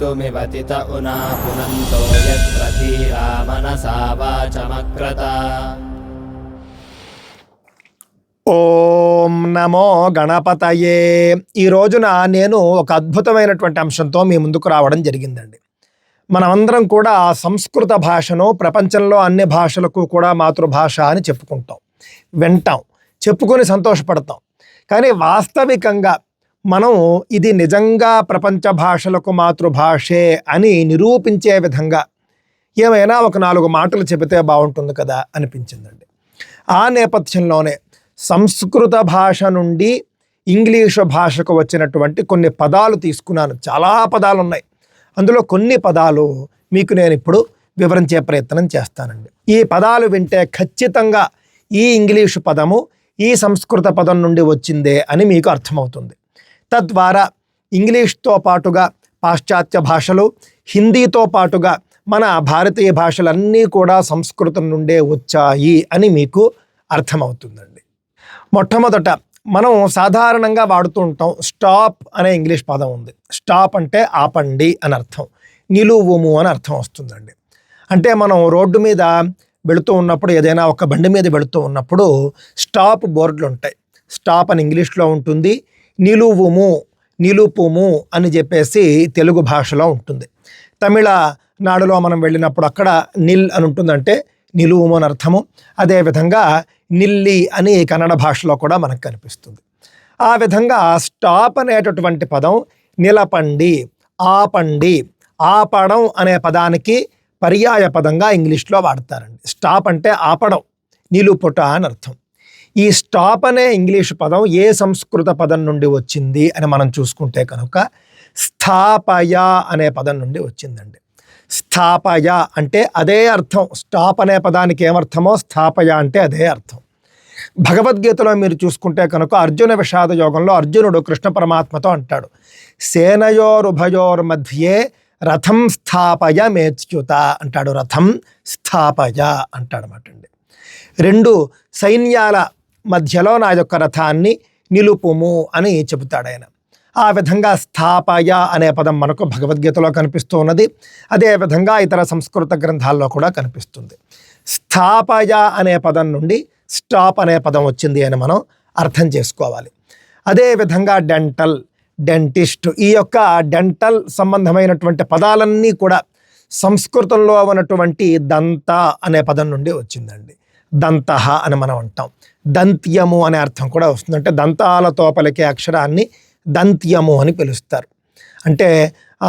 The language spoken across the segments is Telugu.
कर्तुमिवतित उना पुनन्तो यत्र धीरा मनसा वाचमक्रता ఓం నమో గణపతయే ఈ రోజున నేను ఒక అద్భుతమైనటువంటి అంశంతో మీ ముందుకు రావడం జరిగిందండి మనమందరం కూడా సంస్కృత భాషను ప్రపంచంలో అన్ని భాషలకు కూడా మాతృభాష అని చెప్పుకుంటాం వింటాం చెప్పుకొని సంతోషపడతాం కానీ వాస్తవికంగా మనం ఇది నిజంగా ప్రపంచ భాషలకు మాతృభాషే అని నిరూపించే విధంగా ఏమైనా ఒక నాలుగు మాటలు చెబితే బాగుంటుంది కదా అనిపించిందండి. ఆ నేపథ్యంలోనే సంస్కృత భాష నుండి ఇంగ్లీషు భాషకు వచ్చినటువంటి కొన్ని పదాలు తీసుకున్నాను. చాలా పదాలు ఉన్నాయి అందులో కొన్ని పదాలు మీకు నేను ఇప్పుడు వివరించే ప్రయత్నం చేస్తానండి. ఈ పదాలు వింటే ఖచ్చితంగా ఈ ఇంగ్లీషు పదము ఈ సంస్కృత పదం నుండి వచ్చిందే అని మీకు అర్థమవుతుంది. తద్వారా ఇంగ్లీష్తో పాటుగా పాశ్చాత్య భాషలు హిందీతో పాటుగా మన భారతీయ భాషలన్నీ కూడా సంస్కృతం నుండే వచ్చాయి అని మీకు అర్థమవుతుందండి. మొట్టమొదట మనం సాధారణంగా వాడుతూ ఉంటాం స్టాప్ అనే ఇంగ్లీష్ పదం ఉంది. స్టాప్ అంటే ఆపండి అని అర్థం. నిలువుము అని అర్థం వస్తుందండి. అంటే మనం రోడ్డు మీద వెళుతూ ఉన్నప్పుడు ఏదైనా ఒక బండి మీద వెళుతూ ఉన్నప్పుడు స్టాప్ బోర్డులు ఉంటాయి. స్టాప్ అని ఇంగ్లీష్లో ఉంటుంది. నిలువుము నిలుపుము అని చెప్పేసి తెలుగు భాషలో ఉంటుంది. తమిళ నాడులో మనం వెళ్ళినప్పుడు అక్కడ నిల్ అని ఉంటుందంటే నిలువుము అని అర్థము. అదేవిధంగా నిల్లి అని కన్నడ భాషలో కూడా మనకు కనిపిస్తుంది. ఆ విధంగా స్టాప్ అనేటటువంటి పదం నిలపండి ఆపండి ఆపడం అనే పదానికి పర్యాయ పదంగా ఇంగ్లీష్లో వాడతారండి. స్టాప్ అంటే ఆపడం నిలుపుట అని అర్థం. ఈ స్టాప్ అనే ఇంగ్లీష్ పదం ఏ సంస్కృత పదం నుండి వచ్చింది అని మనం చూసుకుంటే కనుక స్థాపయ అనే పదం నుండి వచ్చిందండి. స్థాపయ అంటే అదే అర్థం. స్టాప్ అనే పదానికి ఏమర్థమో స్థాపయ అంటే అదే అర్థం. భగవద్గీతలో మీరు చూసుకుంటే కనుక అర్జున విషాద యోగంలో అర్జునుడు కృష్ణ పరమాత్మతో అంటాడు. సేనయోరుభయోర్ మధ్యే రథం స్థాపయ మేచ్యుత అంటాడు. రథం స్థాపయ అంటాడు అండి. రెండు సైన్యాల మధ్యలో నా యొక్క రథాన్ని నిలుపుము అని చెబుతాడు ఆయన ఆ విధంగా స్థాపయ అనే పదం మనకు భగవద్గీతలో కనిపిస్తూ ఉన్నది. అదేవిధంగా ఇతర సంస్కృత గ్రంథాల్లో కూడా కనిపిస్తుంది. స్థాపయ అనే పదం నుండి స్టాప్ అనే పదం వచ్చింది అని మనం అర్థం చేసుకోవాలి. అదేవిధంగా డెంటల్ డెంటిస్ట్ ఈ యొక్క డెంటల్ సంబంధమైనటువంటి పదాలన్నీ కూడా సంస్కృతంలో ఉన్నటువంటి దంత అనే పదం నుండి వచ్చిందండి. దంత అని మనం అంటాం. దంత్యము అనే అర్థం కూడా వస్తుంది. అంటే దంతాలతో పలికే అక్షరాన్ని దంత్యము అని పిలుస్తారు. అంటే ల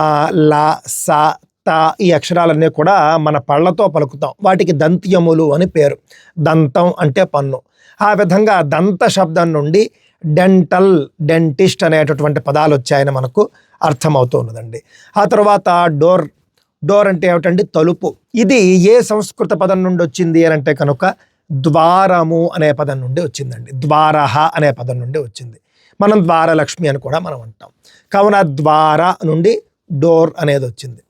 లా సా త ఈ అక్షరాలన్నీ కూడా మన పళ్ళతో పలుకుతాం. వాటికి దంత్యములు అని పేరు. దంతం అంటే పన్ను. ఆ విధంగా దంత శబ్దం నుండి డెంటల్ డెంటిస్ట్ అనేటటువంటి పదాలు వచ్చాయని మనకు అర్థమవుతున్నదండి. ఆ తర్వాత డోర్. డోర్ అంటే ఏమిటండి? తలుపు. ఇది ఏ సంస్కృత పదం నుండి వచ్చింది అని అంటే కనుక ద్వారము అనే పదం నుండి వచ్చిందండి. ద్వారహ అనే పదం నుండి వచ్చింది. మనం ద్వారలక్ష్మి అని కూడా మనం అంటాం. కావున ద్వార నుండి డోర్ అనేది వచ్చింది.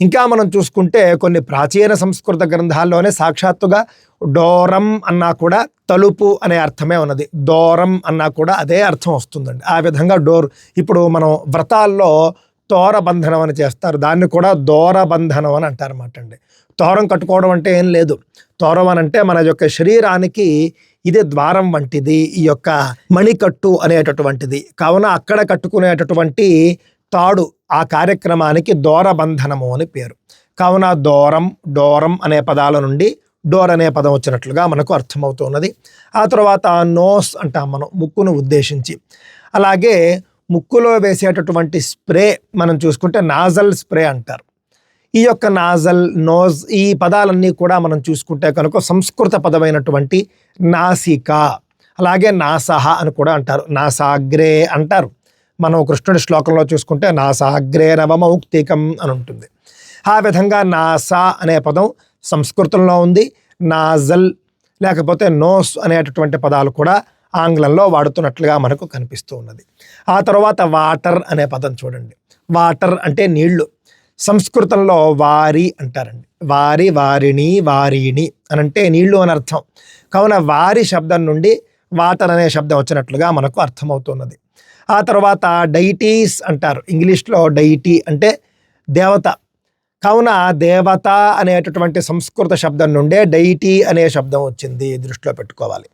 ఇంకా మనం చూసుకుంటే కొన్ని ప్రాచీన సంస్కృత గ్రంథాల్లోనే సాక్షాత్తుగా డోరం అన్నా కూడా తలుపు అనే అర్థమే ఉన్నది. దోరం అన్నా కూడా అదే అర్థం వస్తుందండి. ఆ విధంగా డోర్ ఇప్పుడు మనం వ్రతాల్లో తోర బంధనం అని చేస్తారు. దాన్ని కూడా దోర బంధనం అని అంటారన్నమాట అండి. తోరం కట్టుకోవడం అంటే ఏం లేదు. తోరం అని అంటే మన యొక్క శరీరానికి ఇది ద్వారం వంటిది ఈ యొక్క మణికట్టు అనేటటువంటిది. కావున అక్కడ కట్టుకునేటటువంటి తాడు ఆ కార్యక్రమానికి దోరబంధనము అని పేరు. కావున దోరం డోరం అనే పదాల నుండి డోర్ అనే పదం వచ్చినట్లుగా మనకు అర్థమవుతున్నది. ఆ తర్వాత నోస్ అంటాం మనం ముక్కును ఉద్దేశించి. అలాగే ముక్కులో వేసేటటువంటి స్ప్రే మనం చూసుకుంటే నాజల్ స్ప్రే అంటారు. ఈ యొక్క నాజల్ నోజ్ ఈ పదాలన్నీ కూడా మనం చూసుకుంటే కనుక సంస్కృత పదమైనటువంటి నాసిక అలాగే నాసహ అని కూడా అంటారు. నాసాగ్రే అంటారు. మనం కృష్ణుడి శ్లోకంలో చూసుకుంటే నాసాగ్రే నవమౌక్తికం అని ఉంటుంది. ఆ విధంగా నాసా అనే పదం సంస్కృతంలో ఉంది. నాజల్ లేకపోతే నోస్ అనేటటువంటి పదాలు కూడా ఆంగ్లంలో వాడుతున్నట్లుగా మనకు కనిపిస్తూ ఉన్నది. ఆ తర్వాత వాటర్ అనే పదం చూడండి. వాటర్ అంటే నీళ్ళు. సంస్కృతంలో వారి అంటారండి. వారి వారిని వారిని అని అంటే నీళ్ళు అని అర్థం. కావున వారి శబ్దం నుండి వాటర్ అనే శబ్దం వచ్చినట్లుగా మనకు అర్థమవుతున్నది. ఆ తర్వాత డైటీస్ అంటారు. ఇంగ్లీష్లో డైటీ అంటే దేవత. కావున దేవత అనేటటువంటి సంస్కృత శబ్దం నుండే డైటీ అనే శబ్దం వచ్చింది దృష్టిలో పెట్టుకోవాలి.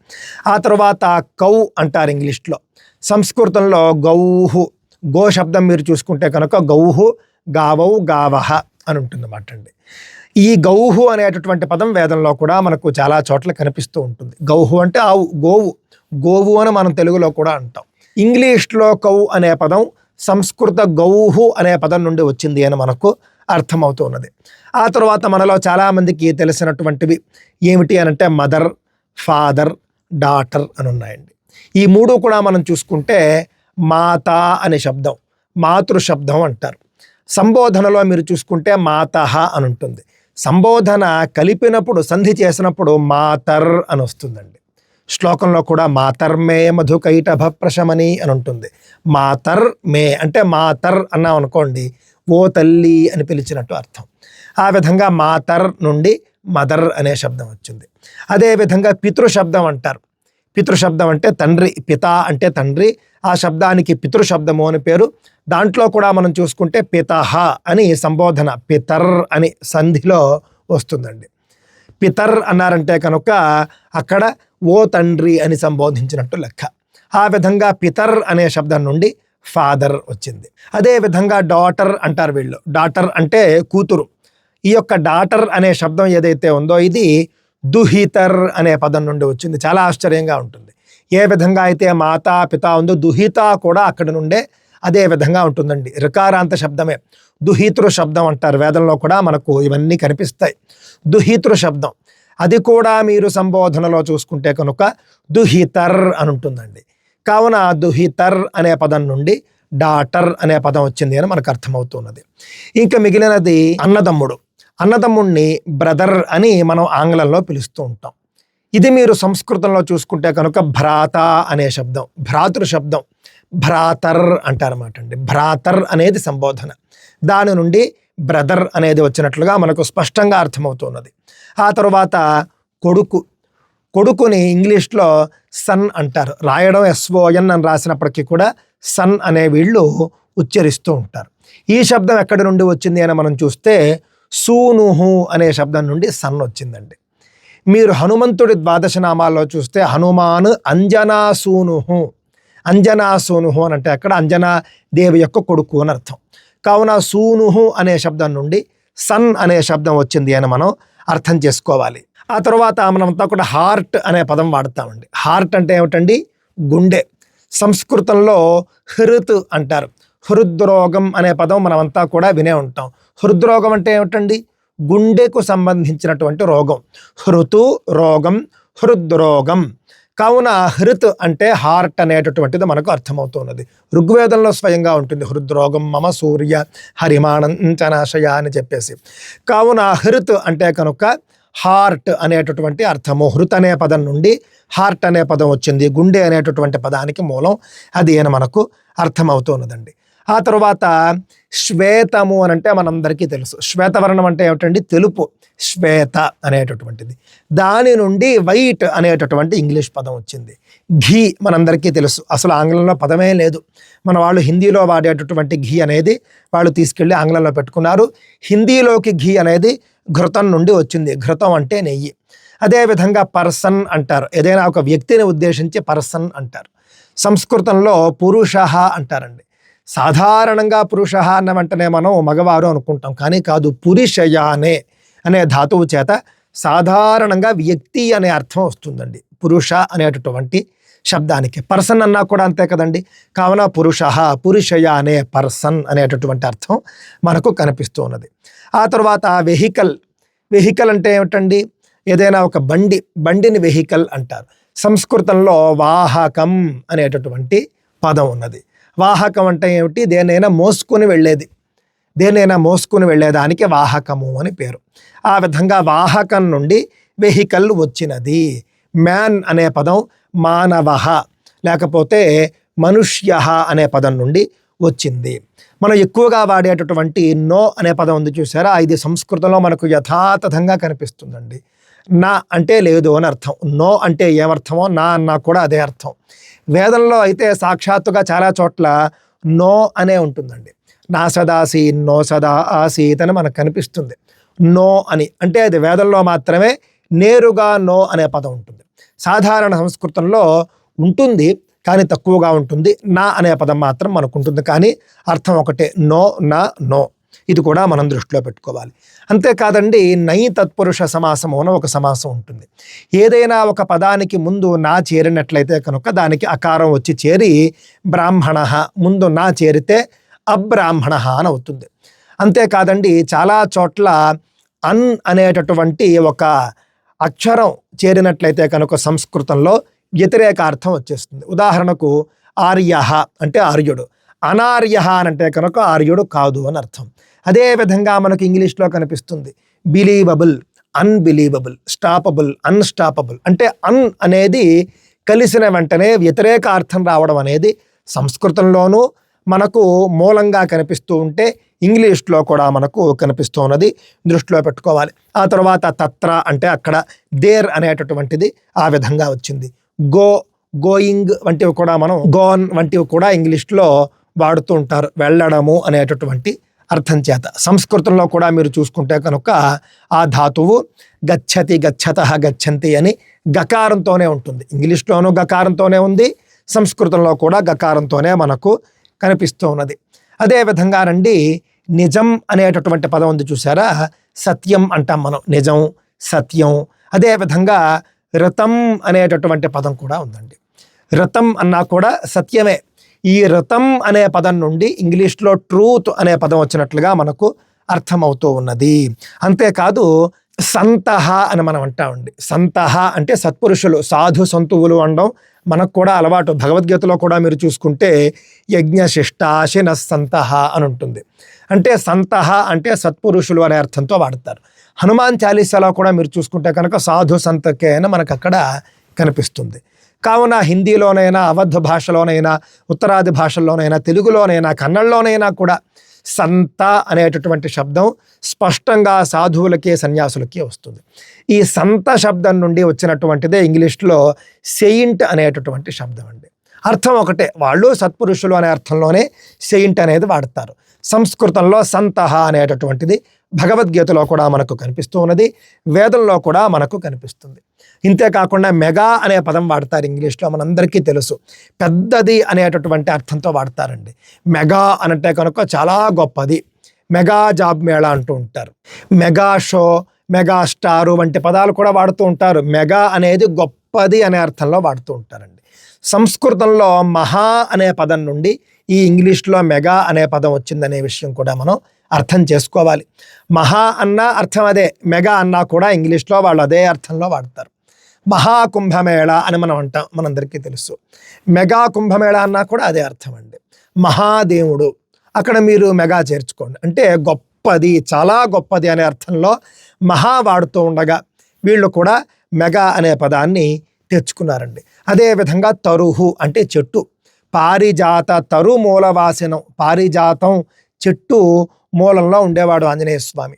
ఆ తర్వాత కౌ అంటారు ఇంగ్లీష్లో. సంస్కృతంలో గౌహు. గో శబ్దం మీరు చూసుకుంటే కనుక గౌహు గావౌ గావహ అని ఉంటుందన్నమాట అండి. ఈ గౌహు అనేటటువంటి పదం వేదంలో కూడా మనకు చాలా చోట్ల కనిపిస్తూ ఉంటుంది. గౌహు అంటే ఆవు గోవు. గోవు అని మనం తెలుగులో కూడా అంటాం. ఇంగ్లీష్లో కౌ అనే పదం సంస్కృత గౌహు అనే పదం నుండి వచ్చింది అని మనకు అర్థమవుతున్నది ఆ తర్వాత మనలో చాలామందికి తెలిసినటువంటివి ఏమిటి అని అంటే మదర్ ఫాదర్ డాటర్ అని ఉన్నాయండి. ఈ మూడు కూడా మనం చూసుకుంటే మాత అనే శబ్దం మాతృ శబ్దం అంటారు. సంబోధనలో మీరు చూసుకుంటే మాతహ అని ఉంటుంది. సంబోధన కలిపినప్పుడు సంధి చేసినప్పుడు మాతర్ అని వస్తుందండి. శ్లోకంలో కూడా మాతర్ మే మధుకైటభ ప్రశమని అని ఉంటుంది. మాతర్ మే అంటే మాతర్ అన్నాం అనుకోండి ఓ తల్లి అని పిలిచినట్టు అర్థం. ఆ విధంగా మాతర్ నుండి మదర్ అనే శబ్దం వచ్చింది. అదేవిధంగా పితృ శబ్దం అంటారు. పితృ శబ్దం అంటే తండ్రి పిత అంటే తండ్రి. ఆ శబ్దానికి పితృశబ్దము అని పేరు. దాంట్లో కూడా మనం చూసుకుంటే పితహ అని సంబోధన పితర్ అని సంధిలో వస్తుందండి. పితర్ అన్నారంటే కనుక అక్కడ ఓ తండ్రి అని సంబోధించినట్టు లెక్క. ఆ విధంగా పితర్ అనే శబ్దం నుండి ఫాదర్ వచ్చింది. అదే విధంగా డాటర్ అంటారు వీళ్ళు. డాటర్ అంటే కూతురు. ఈ యొక్క డాటర్ అనే శబ్దం ఏదైతే ఉందో ఇది దుహితర్ అనే పదం నుండి వచ్చింది. చాలా ఆశ్చర్యంగా ఉంటుంది. ఏ విధంగా అయితే మాతా పిత ఉందో దుహిత కూడా అక్కడి నుండే అదే విధంగా ఉంటుందండి. రికారాంత శబ్దమే. దుహీతృ శబ్దం అంటారు. వేదంలో కూడా మనకు ఇవన్నీ కనిపిస్తాయి. దుహితృ శబ్దం. అది కూడా మీరు సంబోధనలో చూసుకుంటే కనుక దుహితర్ అని ఉంటుందండి. కావున దుహితర్ అనే పదం నుండి డాటర్ అనే పదం వచ్చింది అని మనకు అర్థమవుతున్నది. ఇంకా మిగిలినది అన్నదమ్ముడు. అన్నదమ్ముణ్ణి బ్రదర్ అని మనం ఆంగ్లంలో పిలుస్తూ ఉంటాం. ఇది మీరు సంస్కృతంలో చూసుకుంటే కనుక భ్రాత అనే శబ్దం. భ్రాతృ శబ్దం. భ్రాతర్ అంటారన్నమాట అండి భ్రాతర్ అనేది సంబోధన. దాని నుండి బ్రదర్ అనేది వచ్చినట్లుగా మనకు స్పష్టంగా అర్థమవుతున్నది. ఆ తర్వాత కొడుకు. కొడుకుని ఇంగ్లీష్లో సన్ అంటారు. రాయడం ఎస్ఓఎన్ అని రాసినప్పటికీ కూడా సన్ అనే వీళ్ళు ఉచ్చరిస్తూ ఉంటారు. ఈ శబ్దం ఎక్కడి నుండి వచ్చింది అని మనం చూస్తే సూనుహు అనే శబ్దం నుండి సన్ వచ్చిందండి. మీరు హనుమంతుడి ద్వాదశ నామాల్లో చూస్తే హనుమాన్ అంజనా సోనుహు అని అంటే అక్కడ అంజనా దేవి యొక్క కొడుకు అని అర్థం. కావున సూనుహు అనే శబ్దం నుండి సన్ అనే శబ్దం వచ్చింది అని మనం అర్థం చేసుకోవాలి. ఆ తర్వాత మనమంతా కూడా హార్ట్ అనే పదం వాడతామండి. హార్ట్ అంటే ఏమిటండి? గుండె. సంస్కృతంలో హృత్ అంటారు. హృద్రోగం అనే పదం మనమంతా కూడా వినే ఉంటాం. హృద్రోగం అంటే ఏమిటండి? గుండెకు సంబంధించినటువంటి రోగం. హృతు రోగం హృద్రోగం. కావున హృత్ అంటే హార్ట్ అనేటటువంటిది మనకు అర్థమవుతున్నది. ఋగ్వేదంలో స్వయంగా ఉంటుంది హృద్రోగం మమ సూర్య హరిమానంచనాశయ అని చెప్పేసి. కావున హృత్ అంటే కనుక హార్ట్ అనేటటువంటి అర్థము. హృత్ అనే పదం నుండి హార్ట్ అనే పదం వచ్చింది. గుండె అనేటటువంటి పదానికి మూలం అది అని మనకు అర్థమవుతున్నదండి. ఆ తర్వాత శ్వేతము అని అంటే మనందరికీ తెలుసు. శ్వేతవర్ణం అంటే ఏమిటండి? తెలుపు. శ్వేత అనేటటువంటిది. దాని నుండి వైట్ అనేటటువంటి ఇంగ్లీష్ పదం వచ్చింది. ఘీ మనందరికీ తెలుసు. అసలు ఆంగ్లంలో పదమే లేదు. మన వాళ్ళు హిందీలో వాడేటటువంటి ఘీ అనేది వాళ్ళు తీసుకెళ్ళి ఆంగ్లంలో పెట్టుకున్నారు. హిందీలోకి ఘీ అనేది ఘృతం నుండి వచ్చింది. ఘృతం అంటే నెయ్యి. అదేవిధంగా పర్సన్ అంటారు. ఏదైనా ఒక వ్యక్తిని ఉద్దేశించి పర్సన్ అంటారు. సంస్కృతంలో పురుష అంటారండి. సాధారణంగా పురుష అన్న వెంటనే మనం మగవారు అనుకుంటాం. కానీ కాదు పురుషయానే అనే ధాతువు చేత సాధారణంగా వ్యక్తి అనే అర్థం వస్తుందండి. పురుష అనేటటువంటి శబ్దానికి. పర్సన్ అన్నా కూడా అంతే కదండి. కావున పురుష పురుషయ అనే పర్సన్ అనేటటువంటి అర్థం మనకు కనిపిస్తూ ఉన్నది ఆ తర్వాత వెహికల్. వెహికల్ అంటే ఏమిటండి? ఏదైనా ఒక బండి. బండిని వెహికల్ అంటారు. సంస్కృతంలో వాహకం అనేటటువంటి పదం ఉన్నది. వాహకం అంటే ఏమిటి? దేనైనా మోసుకొని వెళ్ళేది. దేనైనా మోసుకుని వెళ్ళేదానికి వాహకము అని పేరు. ఆ విధంగా వాహకం నుండి వెహికల్ వచ్చినది. మ్యాన్ అనే పదం మానవ లేకపోతే మనుష్య అనే పదం నుండి వచ్చింది. మనం ఎక్కువగా వాడేటటువంటి నో అనే పదం ఉంది చూసారా? ఇది సంస్కృతంలో మనకు యథాతథంగా కనిపిస్తుందండి. నా అంటే లేదు అని అర్థం. నో అంటే ఏమర్థమో నా అన్నా కూడా అదే అర్థం. వేదంలో అయితే సాక్షాత్తుగా చాలా చోట్ల నో అనే ఉంటుందండి. నా సదాసి నో సదా ఆసీత్ అని మనకు కనిపిస్తుంది. నో అని. అంటే అది వేదంలో మాత్రమే నేరుగా నో అనే పదం ఉంటుంది. సాధారణ సంస్కృతంలో ఉంటుంది కానీ తక్కువగా ఉంటుంది. నా అనే పదం మాత్రం మనకు ఉంటుంది. కానీ అర్థం ఒకటే. నో నా నో. ఇది కూడా మనం దృష్టిలో పెట్టుకోవాలి. అంతేకాదండి నై తత్పురుష సమాసము అని ఒక సమాసం ఉంటుంది. ఏదైనా ఒక పదానికి ముందు నా చేరినట్లయితే కనుక దానికి అకారం వచ్చి చేరి బ్రాహ్మణ ముందు నా చేరితే అబ్రాహ్మణ అని అవుతుంది. అంతేకాదండి చాలా చోట్ల అన్ అనేటటువంటి ఒక అక్షరం చేరినట్లయితే కనుక సంస్కృతంలో వ్యతిరేక అర్థం వచ్చేస్తుంది. ఉదాహరణకు ఆర్య అంటే ఆర్యుడు. అనార్య అని అంటే కనుక ఆర్యుడు కాదు అని అర్థం. అదే విధంగా మనకు ఇంగ్లీష్లో కనిపిస్తుంది బిలీవబుల్ అన్బిలీవబుల్ స్టాపబుల్ అన్స్టాపబుల్ అంటే అన్ అనేది కలిసిన వెంటనే వ్యతిరేక అర్థం రావడం అనేది సంస్కృతంలోనూ మనకు మూలంగా కనిపిస్తూ ఉంటే ఇంగ్లీష్లో కూడా మనకు కనిపిస్తూ ఉన్నది దృష్టిలో పెట్టుకోవాలి. ఆ తర్వాత తత్ర అంటే అక్కడ దేర్ అనేటటువంటిది ఆ విధంగా వచ్చింది. గో గోయింగ్ వంటివి కూడా మనం గోన్ వంటివి కూడా ఇంగ్లీష్లో వాడుతూ ఉంటారు వెళ్ళడము అనేటటువంటి అర్థం చేత. సంస్కృతంలో కూడా మీరు చూసుకుంటే కనుక ఆ ధాతువు గచ్చతి గచ్చత గచ్చంతి అని గకారంతోనే ఉంటుంది. ఇంగ్లీష్లోనూ గకారంతోనే ఉంది సంస్కృతంలో కూడా గకారంతోనే మనకు కనిపిస్తూ ఉన్నది. అదేవిధంగా రండి నిజం అనేటటువంటి పదం ఉంది చూసారా? సత్యం అంటాం మనం. నిజం సత్యం. అదేవిధంగా రతం అనేటటువంటి పదం కూడా ఉందండి. రతం అన్నా కూడా సత్యమే. ఈ రతం అనే పదం నుండి ఇంగ్లీష్లో ట్రూత్ అనే పదం వచ్చినట్లుగా మనకు అర్థమవుతూ ఉన్నది. అంతేకాదు సంతహ అని మనం అంటామండి సంతహ అంటే సత్పురుషులు సాధు సంతువులు అనడం మనకు కూడా అలవాటు. భగవద్గీతలో కూడా మీరు చూసుకుంటే యజ్ఞ శిష్టాశిన సంతహ అని ఉంటుంది. అంటే సంతహ అంటే సత్పురుషులు అనే అర్థంతో వాడతారు. హనుమాన్ చాలీసాలో కూడా మీరు చూసుకుంటే కనుక సాధు సంతకే అని మనకు అక్కడ కనిపిస్తుంది. కావున హిందీలోనైనా అవధ భాషలోనైనా ఉత్తరాది భాషల్లోనైనా తెలుగులోనైనా కన్నడలోనైనా కూడా సంత అనేటటువంటి శబ్దం స్పష్టంగా సాధువులకి సన్యాసులకి వస్తుంది. ఈ సంత శబ్దం నుండి వచ్చినటువంటిదే ఇంగ్లీష్లో సెయింట్ అనేటటువంటి శబ్దం అండి. అర్థం ఒకటే వాళ్ళు సత్పురుషులు అనే అర్థంలోనే సెయింట్ అనేది వాడతారు. సంస్కృతంలో సంతహ అనేటటువంటిది భగవద్గీతలో కూడా మనకు కనిపిస్తూ ఉన్నది వేదంలో కూడా మనకు కనిపిస్తుంది. ఇంతేకాకుండా మెగా అనే పదం వాడతారు ఇంగ్లీష్లో మనందరికీ తెలుసు. పెద్దది అనేటటువంటి అర్థంతో వాడతారండి. మెగా అనంటే కనుక చాలా గొప్పది. మెగా జాబ్ మేళా అంటూ ఉంటారు. మెగా షో మెగా స్టారు వంటి పదాలు కూడా వాడుతూ ఉంటారు. మెగా అనేది గొప్పది అనే అర్థంలో వాడుతూ ఉంటారండి. సంస్కృతంలో మహా అనే పదం నుండి ఈ ఇంగ్లీష్లో మెగా అనే పదం వచ్చిందనే విషయం కూడా మనం అర్థం చేసుకోవాలి. మహా అన్న అర్థం అదే మెగా అన్నా కూడా ఇంగ్లీష్లో వాళ్ళు అదే అర్థంలో వాడతారు. మహాకుంభమేళ అని మనం అంటాం మనందరికీ తెలుసు. మెగా కుంభమేళ అన్నా కూడా అదే అర్థం అండి. మహాదేవుడు అక్కడ మీరు మెగా చేర్చుకోండి. అంటే గొప్పది చాలా గొప్పది అనే అర్థంలో మహా వాడుతూ ఉండగా వీళ్ళు కూడా మెగా అనే పదాన్ని తెచ్చుకున్నారండి. అదేవిధంగా తరుహు అంటే చెట్టు. పారిజాత తరు మూలవాసనం పారిజాతం చెట్టు మూలంలో ఉండేవాడు ఆంజనేయ స్వామి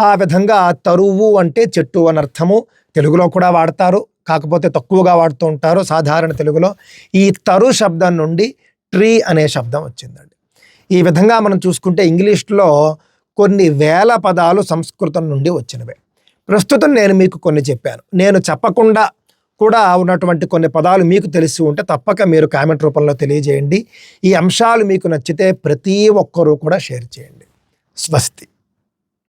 ఆ విధంగా తరువు అంటే చెట్టు అని అర్థము తెలుగులో కూడా వాడతారు. కాకపోతే తక్కువగా వాడుతూ ఉంటారు. సాధారణ తెలుగులో ఈ తరు శబ్దం నుండి ట్రీ అనే శబ్దం వచ్చిందండి. ఈ విధంగా మనం చూసుకుంటే ఇంగ్లీష్లో కొన్ని వేల పదాలు సంస్కృతం నుండి వచ్చినవే. ప్రస్తుతం నేను మీకు కొన్ని చెప్పాను. నేను చెప్పకుండా కూడా ఉన్నటువంటి కొన్ని పదాలు మీకు తెలిసి ఉంటే తప్పక మీరు కామెంట్ రూపంలో తెలియజేయండి. ఈ అంశాలు మీకు నచ్చితే ప్రతి ఒక్కరూ కూడా షేర్ చేయండి. స్వస్తి.